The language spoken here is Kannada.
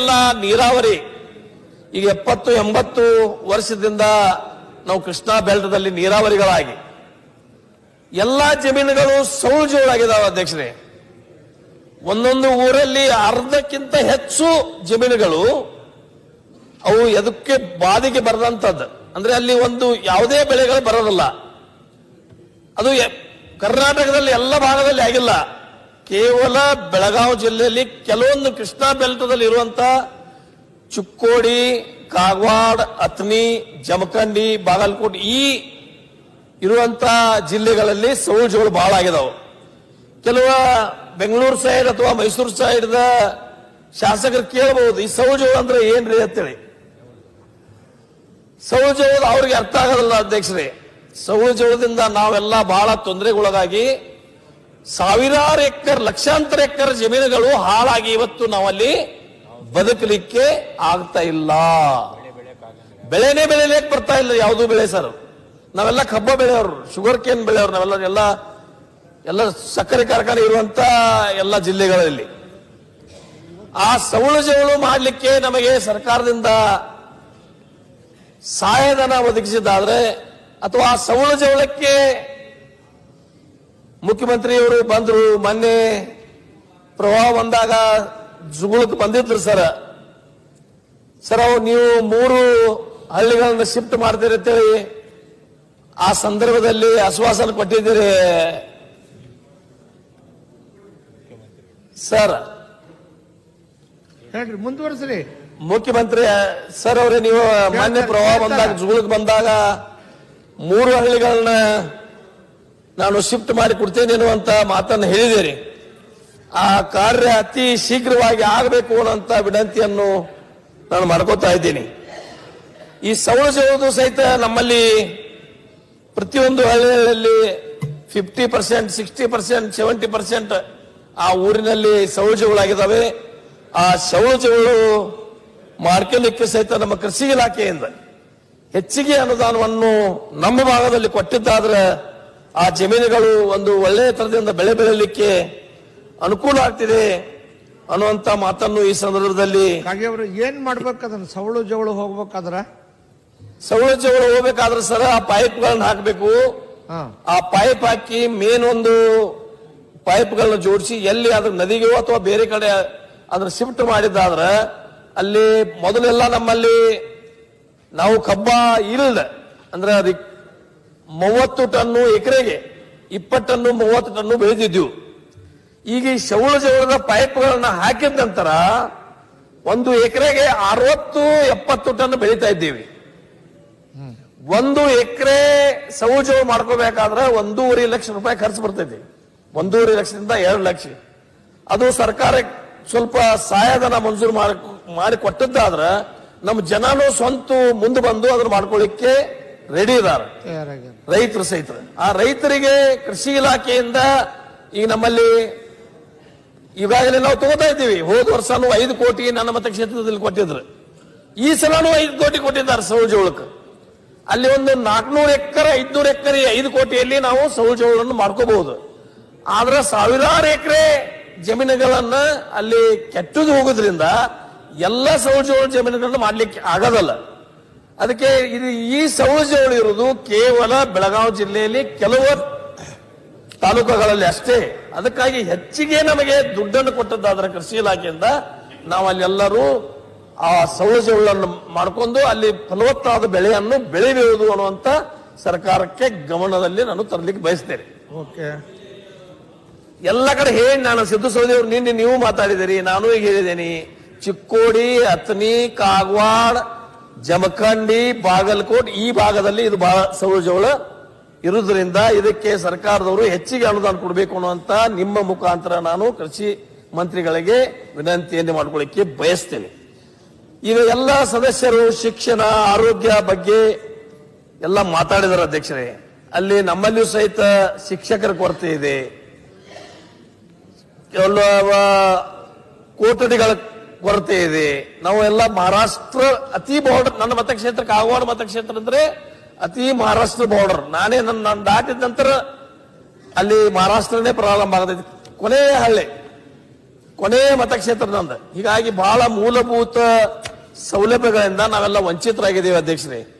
ಎಲ್ಲ ನೀರಾವರಿ ಈಗ ಎಪ್ಪತ್ತು, ಎಂಬತ್ತು ವರ್ಷದಿಂದ ನಾವು ಕೃಷ್ಣಾ ಬೆಲ್ಟದಲ್ಲಿ ನೀರಾವರಿಗಳಾಗಿ. ಎಲ್ಲಾ ಜಮೀನುಗಳು ಸೌಜೋಳಾಗಿದ್ದಾವೆ ಅಧ್ಯಕ್ಷರೇ. ಒಂದೊಂದು ಊರಲ್ಲಿ ಅರ್ಧಕ್ಕಿಂತ ಹೆಚ್ಚು ಜಮೀನುಗಳು ಅವು ಎದಕ್ಕೆ ಬಾಧಿಗೆ ಬರದಂತದ್ದು. ಅಂದ್ರೆ ಅಲ್ಲಿ ಒಂದು ಯಾವುದೇ ಬೆಳೆಗಳು ಬರೋದಿಲ್ಲ. ಅದು ಕರ್ನಾಟಕದಲ್ಲಿ ಎಲ್ಲ ಭಾಗದಲ್ಲಿ ಆಗಿಲ್ಲ. ಕೇವಲ ಬೆಳಗಾವಿ ಜಿಲ್ಲೆಯಲ್ಲಿ ಕೆಲವೊಂದು ಕೃಷ್ಣಾ ಬೆಲ್ಟದಲ್ಲಿ ಇರುವಂತ ಚುಕ್ಕೋಡಿ, ಕಾಗವಾಡ ಅತ್ನಿ ಜಮಖಂಡಿ, ಬಾಗಲಕೋಟ್ ಈ ಇರುವಂತ ಜಿಲ್ಲೆಗಳಲ್ಲಿ ಸೌಜಗಳು ಬಹಳ ಆಗಿದಾವೆ. ಕೆಲವು ಬೆಂಗಳೂರು ಸೈಡ್ ಅಥವಾ ಮೈಸೂರು ಸೈಡ್ ಶಾಸಕರು ಕೇಳಬಹುದು ಈ ಸೌಜಗಳು ಅಂದ್ರೆ ಏನ್ರಿ ಅಂತೇಳಿ. ಸೌಜಗಳು ಅವ್ರಿಗೆ ಅರ್ಥ ಆಗೋದಿಲ್ಲ ಅಧ್ಯಕ್ಷರೇ. ಸೌಜದಿಂದ ನಾವೆಲ್ಲ ಬಹಳ ತೊಂದರೆಗೊಳಗಾಗಿ ಸಾವಿರಾರು ಎಕರ್, ಲಕ್ಷಾಂತರ ಎಕರ್ ಜಮೀನುಗಳು ಹಾಳಾಗಿ ಇವತ್ತು ನಾವಲ್ಲಿ ಬದುಕಲಿಕ್ಕೆ ಆಗ್ತಾ ಇಲ್ಲ. ಬೆಳೆನೇ ಬೆಳೆಯಲಿಕ್ಕೆ ಬರ್ತಾ ಇಲ್ಲ, ಯಾವುದು ಬೆಳೆ ಸರ್. ನಾವೆಲ್ಲ ಕಬ್ಬ ಬೆಳೆಯವರು ಶುಗರ್ ಕೇನ್ ಬೆಳೆಯವರು, ನಾವೆಲ್ಲ ಎಲ್ಲ ಎಲ್ಲ ಸಕ್ಕರೆ ಕಾರ್ಖಾನೆ ಇರುವಂತ ಎಲ್ಲ ಜಿಲ್ಲೆಗಳಲ್ಲಿ. ಆ ಸವಳು ಜವಳು ಮಾಡಲಿಕ್ಕೆ ನಮಗೆ ಸರ್ಕಾರದಿಂದ ಸಹಾಯಧನ ಒದಗಿಸಿದ್ದಾದ್ರೆ, ಅಥವಾ ಆ ಸವಳು ಜವಳಕ್ಕೆ ಮುಖ್ಯಮಂತ್ರಿಯವರು ಬಂದರು ಮೊನ್ನೆ ಪ್ರವಾಹ ಬಂದಾಗ ಜುಗುಳಕ್ಕೆ ಬಂದಿದ್ರು ಸರ್. ಸರ್ ಅವು ನೀವು ಮೂರು ಹಳ್ಳಿಗಳನ್ನ ಶಿಫ್ಟ್ ಮಾಡ್ತೀರಿ ಅಂತೇಳಿ ಆ ಸಂದರ್ಭದಲ್ಲಿ ಆಶ್ವಾಸನೆ ಕೊಟ್ಟಿದ್ದೀರಿ. ಸರ್. ಹೇಳ್ರಿ ಮುಂದುವರಿಸ್ರಿ. ಮುಖ್ಯಮಂತ್ರಿ ಸರ್ ಅವರೇ ನೀವು ಮಾನ್ಯ ಪ್ರವಾಹ ಬಂದಾಗ ಜುಗುಳಕ್ಕೆ ಬಂದಾಗ ಮೂರು ಹಳ್ಳಿಗಳನ್ನ ನಾನು ಶಿಫ್ಟ್ ಮಾಡಿ ಕೊಡ್ತೇನೆ ಅನ್ನುವಂತ ಮಾತನ್ನು ಹೇಳಿದ್ದೀರಿ ಆ ಕಾರ್ಯ ಅತಿ ಶೀಘ್ರವಾಗಿ ಆಗಬೇಕು ಅನ್ನುವಂತ ವಿನಂತಿಯನ್ನು ನಾನು ಮಾಡ್ಕೋತಾ ಇದ್ದೀನಿ. ಈ ಸೌಲಭ್ಯವುದು ಸಹಿತ ನಮ್ಮಲ್ಲಿ ಪ್ರತಿಯೊಂದು ಹಳ್ಳಿಗಳಲ್ಲಿ fifty percent sixty percent seventy percent ಆ ಊರಿನಲ್ಲಿ ಸೌಲಭ್ಯಗಳಾಗಿದ್ದಾವೆ ಆ ಸೌಲಭ್ಯಗಳು ಮಾಡ್ಕೊಳ್ಳಿಕ್ಕೆ ಸಹಿತ ನಮ್ಮ ಕೃಷಿ ಇಲಾಖೆಯಿಂದ ಹೆಚ್ಚಿಗೆ ಅನುದಾನವನ್ನು ನಮ್ಮ ಭಾಗದಲ್ಲಿ ಕೊಟ್ಟಿದ್ದಾದ್ರೆ ಆ ಜಮೀನುಗಳು ಒಂದು ಒಳ್ಳೆಯ ತರದಿಂದ ಬೆಳೆ ಬೆಳೆಯಲಿಕ್ಕೆ ಅನುಕೂಲ ಆಗ್ತಿದೆ ಅನ್ನುವಂತ ಮಾತನ್ನು ಈ ಸಂದರ್ಭದಲ್ಲಿ ಹಾಗೆ ಅವರು ಏನ್ ಮಾಡ್ಬೇಕಾದ್ರೆ ಸವಳು ಜವಳು ಹೋಗ್ಬೇಕಾದ್ರ? ಜವಳು ಹೋಗ್ಬೇಕಾದ್ರೆ ಸರ್ ಆ ಪೈಪ್ಗಳನ್ನ ಹಾಕಬೇಕು. ಹಾಕ್ಬೇಕು ಆ ಪೈಪ್ ಹಾಕಿ ಮೇನ್ ಒಂದು ಪೈಪ್ ಗಳನ್ನ ಜೋಡಿಸಿ ಎಲ್ಲಿ ಅದ್ರ ನದಿಗೆ ಅಥವಾ ಬೇರೆ ಕಡೆ ಅದ್ರ ಶಿಫ್ಟ್ ಮಾಡಿದ್ದಾದ್ರೆ ಅಲ್ಲಿ ಮೊದಲೆಲ್ಲ ನಮ್ಮಲ್ಲಿ ನಾವು ಕಬ್ಬ ಇಲ್ಲ ಅಂದ್ರೆ ಅದಕ್ಕೆ ಮೂವತ್ತು ಟನ್ನು ಎಕರೆಗೆ ಇಪ್ಪತ್ತನ್ನು ಮೂವತ್ತು ಟನ್ನು ಬೆಳೆದಿದ್ದೆವು ಈಗ ಈ ಶೌಳ ಜವಳದ ಪೈಪ್ಗಳನ್ನ ಹಾಕಿದ ನಂತರ ಒಂದು ಎಕರೆಗೆ ಅರವತ್ತು, ಎಪ್ಪತ್ತು ಟನ್ ಬೆಳೀತಾ ಇದ್ದೀವಿ. ಒಂದು ಎಕರೆ ಸೌಜ ಮಾಡ್ಕೋಬೇಕಾದ್ರೆ ಒಂದೂವರೆ ಲಕ್ಷ ರೂಪಾಯಿ ಖರ್ಚು ಬರ್ತೈತಿ. ಒಂದೂವರೆ ಲಕ್ಷದಿಂದ ಎರಡು ಲಕ್ಷ. ಅದು ಸರ್ಕಾರ ಸ್ವಲ್ಪ ಸಹಾಯಧನ ಮಂಜೂರು ಮಾಡಿ ಕೊಟ್ಟದ್ದಾದ್ರೆ ನಮ್ಮ ಜನನು ಸ್ವಂತ ಮುಂದೆ ಬಂದು ಅದನ್ನ ಮಾಡ್ಕೊಳ್ಳಿಕ್ಕೆ ರೆಡಿ ಇದಾರೆ. ರೈತರು ಸಹಿತ. ಆ ರೈತರಿಗೆ ಕೃಷಿ ಇಲಾಖೆಯಿಂದ ಈಗ ನಮ್ಮಲ್ಲಿ ಈಗಾಗಲೇ ನಾವು ತಗೋತಾ ಇದ್ದೀವಿ. ಹೋದ ವರ್ಷನೂ ಐದು ಕೋಟಿ ನನ್ನ ಮತಕ್ಷೇತ್ರದಲ್ಲಿ ಕೊಟ್ಟಿದ್ರು. ಈ ಸಲನೂ ಐದು ಕೋಟಿ ಕೊಟ್ಟಿದ್ದಾರೆ ಸೌಜೋಳಕ್ಕೆ ಅಲ್ಲಿ ಒಂದು ನಾಲ್ಕನೂರು ಎಕರೆ ಐದ್ನೂರು ಎಕರೆ ಐದು ಕೋಟಿಯಲ್ಲಿ ನಾವು ಸೌಜೋಳನ್ನು ಮಾಡ್ಕೋಬಹುದು. ಆದ್ರೆ ಸಾವಿರಾರು ಎಕರೆ ಜಮೀನುಗಳನ್ನ ಅಲ್ಲಿ ಕೆಟ್ಟದು ಹೋಗೋದ್ರಿಂದ ಎಲ್ಲ ಸೌಜೋಳ ಜಮೀನುಗಳನ್ನ ಮಾಡ್ಲಿಕ್ಕೆ ಆಗೋದಲ್ಲ. ಅದಕ್ಕೆ ಇದು ಈ ಸಮಸ್ಯೆಗಳು ಇರುವುದು ಕೇವಲ ಬೆಳಗಾವಿ ಜಿಲ್ಲೆಯಲ್ಲಿ ಕೆಲವು ತಾಲೂಕುಗಳಲ್ಲಿ ಅಷ್ಟೇ. ಅದಕ್ಕಾಗಿ ಹೆಚ್ಚಿಗೆ ನಮಗೆ ದುಡ್ಡನ್ನು ಕೊಟ್ಟದ್ದಾದ್ರೆ ಕೃಷಿ ಇಲಾಖೆಯಿಂದ ನಾವು ಅಲ್ಲೆಲ್ಲರೂ ಆ ಸಮಸ್ಯೆಗಳನ್ನು ಮಾಡಿಕೊಂಡು ಅಲ್ಲಿ ಫಲವತ್ತಾದ ಬೆಳೆಯನ್ನು ಬೆಳೆಯಬಹುದು ಅನ್ನುವಂತ ಸರ್ಕಾರಕ್ಕೆ ಗಮನದಲ್ಲಿ ನಾನು ತರಲಿಕ್ಕೆ ಬಯಸ್ತೇನೆ. ಓಕೆ. ಎಲ್ಲ ಕಡೆ ಹೇಳಿ ನಾನು ಸಿದ್ದು ಸೌದಿ ಅವರು ನಿನ್ನೆ ನೀವು ಮಾತಾಡಿದಿರಿ ನಾನು ಈಗ ಹೇಳಿದ್ದೇನೆ. ಚಿಕ್ಕೋಡಿ ಅತ್ನಿ ಕಾಗವಾಡ್ ಜಮಖಂಡಿ, ಬಾಗಲಕೋಟ್ ಈ ಭಾಗದಲ್ಲಿ ಇದು ಬಹಳ ಸೌಲಭ್ಯಗಳ ಇರುವುದರಿಂದ ಇದಕ್ಕೆ ಸರ್ಕಾರದವರು ಹೆಚ್ಚಿಗೆ ಅನುದಾನ ಕೊಡಬೇಕು ಅನ್ನುವಂತ ನಿಮ್ಮ ಮುಖಾಂತರ ನಾನು ಕೃಷಿ ಮಂತ್ರಿಗಳಿಗೆ ವಿನಂತಿಯನ್ನು ಮಾಡ್ಕೊಳ್ಳಿಕ್ಕೆ ಬಯಸ್ತೇನೆ. ಈಗ ಎಲ್ಲ ಸದಸ್ಯರು ಶಿಕ್ಷಣ, ಆರೋಗ್ಯ ಬಗ್ಗೆ ಎಲ್ಲ ಮಾತಾಡಿದಾರೆ ಅಧ್ಯಕ್ಷರೇ. ಅಲ್ಲಿ ನಮ್ಮಲ್ಲಿಯೂ ಸಹಿತ ಶಿಕ್ಷಕರ ಕೊರತೆ ಇದೆ. ಕೋಟಡಿಗಳ ಕೊರತೆ ಇದೆ. ನಾವು ಎಲ್ಲ ಮಹಾರಾಷ್ಟ್ರ, ಅತಿ ಬಾರ್ಡರ್ ನನ್ನ ಮತಕ್ಷೇತ್ರ ಕಾಗವಾಡ ಮತಕ್ಷೇತ್ರ ಅಂದ್ರೆ ಅತಿ ಮಹಾರಾಷ್ಟ್ರ ಬಾರ್ಡರ್ ನಾನೇ ನನ್ನ, ನಾನು ದಾಟಿದ ನಂತರ ಅಲ್ಲಿ ಮಹಾರಾಷ್ಟ್ರನೇ ಪ್ರಾರಂಭ ಆಗತೈತಿ. ಕೊನೆಯ ಹಳ್ಳಿ ಕೊನೆಯ ಮತಕ್ಷೇತ್ರ ನಂದು. ಹೀಗಾಗಿ ಬಹಳ ಮೂಲಭೂತ ಸೌಲಭ್ಯಗಳಿಂದ ನಾವೆಲ್ಲ ವಂಚಿತರಾಗಿದ್ದೀವಿ ಅಧ್ಯಕ್ಷರೇ.